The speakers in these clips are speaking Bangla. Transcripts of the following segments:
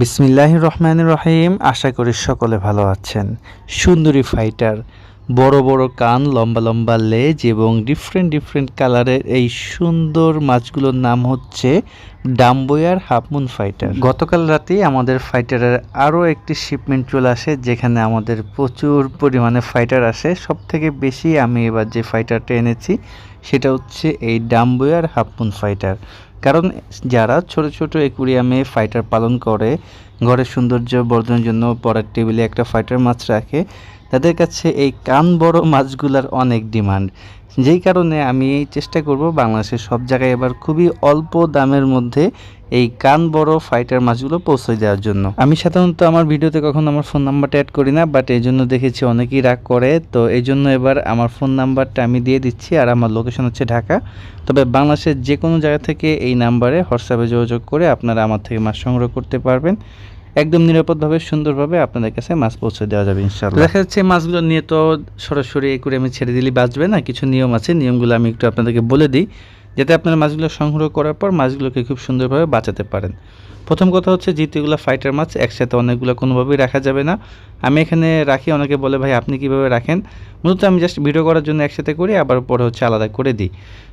বিসমিল্লাহ রহমান রহিম। আশা করি সকলে ভালো আছেন। সুন্দরী ফাইটার বড় বড় কান, লম্বা লম্বা লেজ এবং ডিফারেন্ট ডিফারেন্ট কালারের এই সুন্দর মাছগুলোর নাম হচ্ছে ডাম্বয়ার হাফমুন ফাইটার গতকাল রাতেই আমাদের ফাইটারের আরও একটি শিপমেন্ট চলে আসে, যেখানে আমাদের প্রচুর পরিমাণে ফাইটার আসে। সব থেকে বেশি আমি এবার যে ফাইটারটা এনেছি, সেটা হচ্ছে এই ডাম্বয়ার হাফমুন ফাইটার কারণ যারা ছোট ছোট একুরিয়ামে ফাইটার পালন করে, ঘরের সৌন্দর্য বর্ধনের জন্য পরের টেবিলে একটা ফাইটার মাছ রাখে তাদের কাছে এই কান বড় মাছগুলার অনেক ডিমান্ড। যেই কারণে আমি এই চেষ্টা করব বাংলাদেশের সব জায়গায় এবার খুবই অল্প দামের মধ্যে এই কান বড় ফাইটার মাছগুলো পৌঁছে দেওয়ার জন্য। আমি সাধারণত আমার ভিডিওতে কখনো আমার ফোন নাম্বারটা অ্যাড করি না বাট এই জন্য দেখেছি অনেকেই রাগ করে, তো এই জন্য এবার আমার ফোন নাম্বারটা আমি দিয়ে দিচ্ছি আর আমার লোকেশন হচ্ছে ঢাকা। তবে বাংলাদেশের যে কোনো জায়গা থেকে এই নাম্বারে হোয়াটসঅ্যাপে যোগাযোগ করে আপনারা আমার থেকে মাছ সংগ্রহ করতে পারবেন। একদম নিরাপদভাবে, সুন্দরভাবে আপনাদের কাছে মাছ পৌঁছে দেওয়া যাবে, ইনশাআল্লাহ। দেখা যাচ্ছে মাছগুলো নিয়ে তো সরাসরি করে আমি ছেড়ে দিলে বাঁচবে না, কিছু নিয়ম আছে, নিয়মগুলো আমি একটু আপনাদেরকে বলে দিই। যাতে আপনারা মাছগুলো সংগ্রহ করার পর মাছগুলোকে খুব সুন্দরভাবে বাঁচাতে পারেন। প্রথম কথা হচ্ছে যেহেতুগুলো ফাইটার মাছ, একসাথে অনেকগুলো কোনোভাবেই রাখা যাবে না। আমি এখানে রাখি, অনেকে বলে, ভাই, আপনি কীভাবে রাখেন? মূলত আমি জাস্ট ভিডিও করার জন্য একসাথে করি, আবার পরে হচ্ছে আলাদা করে দিই।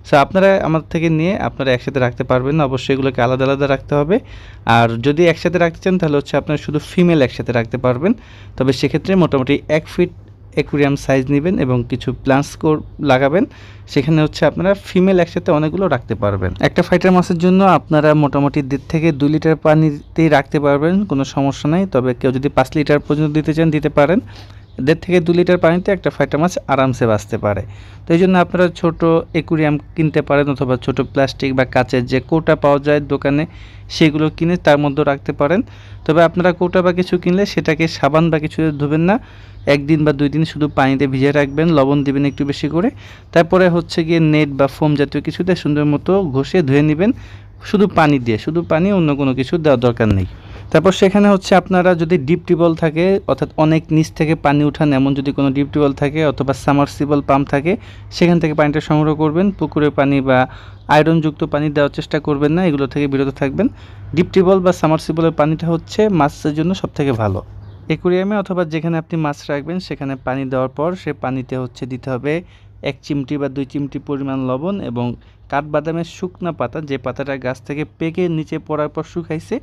সো আপনারা আমার থেকে নিয়ে আপনারা একসাথে রাখতে পারবেন না, অবশ্যই এগুলোকে আলাদা আলাদা রাখতে হবে। আর যদি একসাথে রাখতে চান, তাহলে হচ্ছে আপনারা শুধু ফিমেল একসাথে রাখতে পারবেন। তবে সেক্ষেত্রে মোটামুটি এক ফিট অ্যাকুরিয়াম সাইজ নেবেন এবং কিছু প্লান্টস লাগাবেন। সেখানে হচ্ছে আপনারা ফিমেল একসাথে অনেকগুলো রাখতে পারবেন। একটা ফাইটার মাছের জন্য আপনারা মোটামুটি দেড় থেকে দুই লিটার পানিতেই রাখতে পারবেন, কোনো সমস্যা নেই। তবে কেউ যদি পাঁচ লিটার পর্যন্ত দিতে চান, দিতে পারেন। দেড় থেকে দু লিটার পানিতে একটা ফাইটা মাছ আরামসে বাঁচতে পারে। তো এই জন্য আপনারা ছোটো একুরিয়াম কিনতে পারেন অথবা ছোট প্লাস্টিক বা কাচের যে কৌটা পাওয়া যায় দোকানে, সেগুলো কিনে তার মধ্যে রাখতে পারেন। তবে আপনারা কৌটা বা কিছু কিনলে সেটাকে সাবান বা কিছু ধুবেন না। একদিন বা দুই দিন শুধু পানিতে ভিজিয়ে রাখবেন, লবণ দিবেন একটু বেশি করে। তারপরে হচ্ছে গিয়ে নেট বা ফোম জাতীয় কিছুতে সুন্দর মতো ঘষে ধুয়ে নেবেন। শুধু পানি দিয়ে, শুধু পানি অন্য কোনো কিছু দেওয়ার দরকার নেই। তারপর সেখানে হচ্ছে আপনারা যদি ডিপ টিউবওয়েল থাকে, অর্থাৎ অনেক নিচ থেকে পানি উঠান, এমন যদি কোনো ডিপ টিউবওয়েল থাকে অথবা সামারসিবল পাম্প থাকে, সেখান থেকে পানিটা সংগ্রহ করবেন। পুকুরের পানি বা আয়রনযুক্ত পানি দেওয়ার চেষ্টা করবেন না, এগুলো থেকে বিরত থাকবেন। ডিপ টিউবওয়েল বা সামারসিবলের পানিটা হচ্ছে মাছের জন্য সবথেকে ভালো। একুরিয়ামে অথবা যেখানে আপনি মাছ রাখবেন, সেখানে পানি দেওয়ার পর সে পানিতে হচ্ছে দিতে হবে এক চিমটি বা দুই চিমটি পরিমাণ লবণ এবং কাঠবাদামের শুকনা পাতা, যে পাতাটা গাছ থেকে পেকে নিচে পড়ার পর শুকাইছে,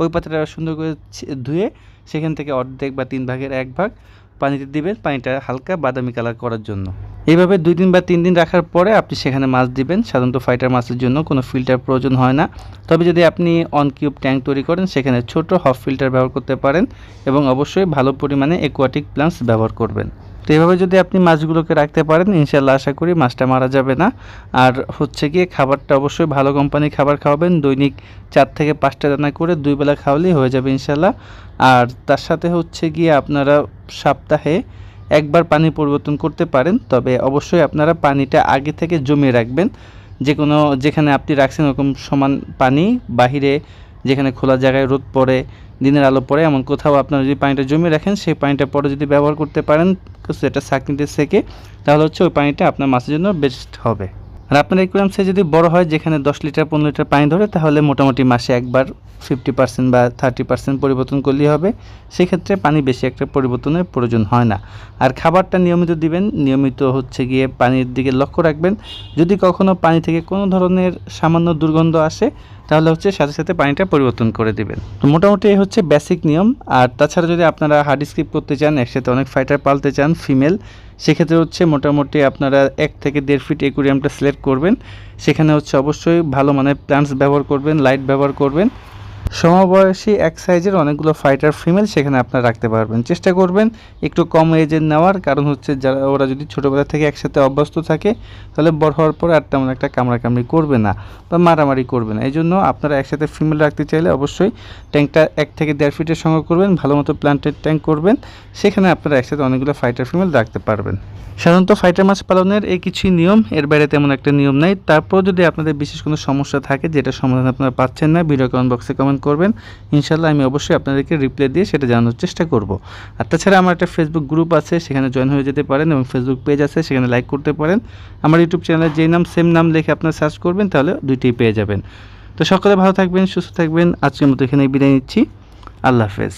ওই পাতাটা সুন্দর করে ধুয়ে সেখান থেকে অর্ধেক বা তিন ভাগের এক ভাগ পানিতে দিবেন। পানিটা হালকা বাদামি কালার করার জন্য। এইভাবে দুই দিন বা তিন দিন রাখার পরে আপনি সেখানে মাছ দিবেন। সাধারণত ফাইটার মাছের জন্য কোনো ফিল্টার প্রয়োজন হয় না। তবে যদি আপনি অন কিউব ট্যাঙ্ক তৈরি করেন, সেখানে ছোট হফ ফিল্টার ব্যবহার করতে পারেন এবং অবশ্যই ভালো পরিমাণে অ্যাকোয়াটিক প্লান্টস ব্যবহার করবেন। তো এভাবে যদি আপনি মাছগুলোকে রাখতে পারেন ইনশাল্লাহ আশা করি মাছটা মারা যাবে না। আর হচ্ছে গিয়ে খাবারটা অবশ্যই ভালো কোম্পানির খাবার খাওয়াবেন, দৈনিক চার থেকে পাঁচটা দানা করে দুই বেলা খাওয়ালেই হয়ে যাবে ইনশাল্লাহ আর তার সাথে হচ্ছে গিয়ে আপনারা সপ্তাহে একবার পানি পরিবর্তন করতে পারেন, তবে অবশ্যই আপনারা পানিটা আগে থেকে জমিয়ে রাখবেন। যে কোনো যেখানে আপনি রাখছেন ওরকম সমান পানি, বাহিরে যেখানে খোলা জায়গায় রোদ পড়ে, দিনের আলো পড়ে, এমন কোথাও আপনারা যদি পানিটা জমিয়ে রাখেন, সেই পানিটা পরে যদি ব্যবহার করতে পারেন, সেটা সাকনিতে সেকে, তাহলে হচ্ছে ওই পানিটা আপনার মাছের জন্য বেস্ট হবে। আর আপনার একুয়াম সে যদি বড় হয়, যেখানে দশ লিটার, পনেরো লিটার পানি ধরে, তাহলে মোটামুটি মাসে একবার ফিফটি পার্সেন্ট বা থার্টি পার্সেন্ট পরিবর্তন করলেই হবে। সেক্ষেত্রে পানি বেশি একটা পরিবর্তনের প্রয়োজন হয় না। আর খাবারটা নিয়মিত দিবেন, নিয়মিত হচ্ছে গিয়ে পানির দিকে লক্ষ্য রাখবেন। যদি কখনও পানি থেকে কোনো ধরনের সামান্য দুর্গন্ধ আসে তাহলে হচ্ছে সাথে সাথে পানিটা পরিবর্তন করে দেবেন। তো মোটামুটি এই হচ্ছে বেসিক নিয়ম। আর তাছাড়া যদি আপনারা হার্ড স্কিপ করতে চান, একসাথে অনেক ফাইটার পালতে চান ফিমেল সেক্ষেত্রে হচ্ছে মোটামুটি আপনারা এক থেকে দেড় ফিট একুরিয়ামটা সিলেক্ট করবেন। সেখানে হচ্ছে অবশ্যই ভালো মানের প্লান্টস ব্যবহার করবেন লাইট ব্যবহার করবেন। সমবয়সী এক সাইজের অনেকগুলো ফাইটার ফিমেল সেখানে আপনারা রাখতে পারবেন। চেষ্টা করবেন একটু কম এজের নেওয়ার, কারণ হচ্ছে যারা, ওরা যদি ছোটোবেলা থেকে একসাথে অভ্যস্ত থাকে, তাহলে বড় হওয়ার পরে আর তেমন একটা কামড়াকামড়ি করবে না বা মারামারি করবে না। এই জন্য আপনারা একসাথে ফিমেল রাখতে চাইলে অবশ্যই ট্যাঙ্কটা এক থেকে দেড় ফিটের সঙ্গে করবেন ভালো মতো প্লান্টেড ট্যাঙ্ক করবেন। সেখানে আপনারা একসাথে অনেকগুলো ফাইটার ফিমেল রাখতে পারবেন। সাধারণত ফাইটার মাছ পালনের এই কিছুই নিয়ম, এর বাইরে তেমন একটা নিয়ম নাই। তারপর যদি আপনাদের বিশেষ কোনো সমস্যা থাকে যেটা সমাধান আপনারা পাচ্ছেন না, ভিডিও কমেন্ট বক্সে কমেন্ট করবেন ইনশাল্লাহ আমি অবশ্যই আপনাদেরকে রিপ্লাই দিয়ে সেটা জানানোর চেষ্টা করব। আর তাছাড়া আমার একটা ফেসবুক গ্রুপ আছে, সেখানে জয়েন হয়ে যেতে পারেন এবং ফেসবুক পেজ আছে, সেখানে লাইক করতে পারেন। আমার ইউটিউব চ্যানেলে যেই নাম সেম নাম লিখে আপনারা সার্চ করবেন, তাহলে দুইটিই পেয়ে যাবেন। তো সকলে ভালো থাকবেন, সুস্থ থাকবেন। আজকের মতো এখানে বিদায় নিচ্ছি। আল্লাহ হাফেজ।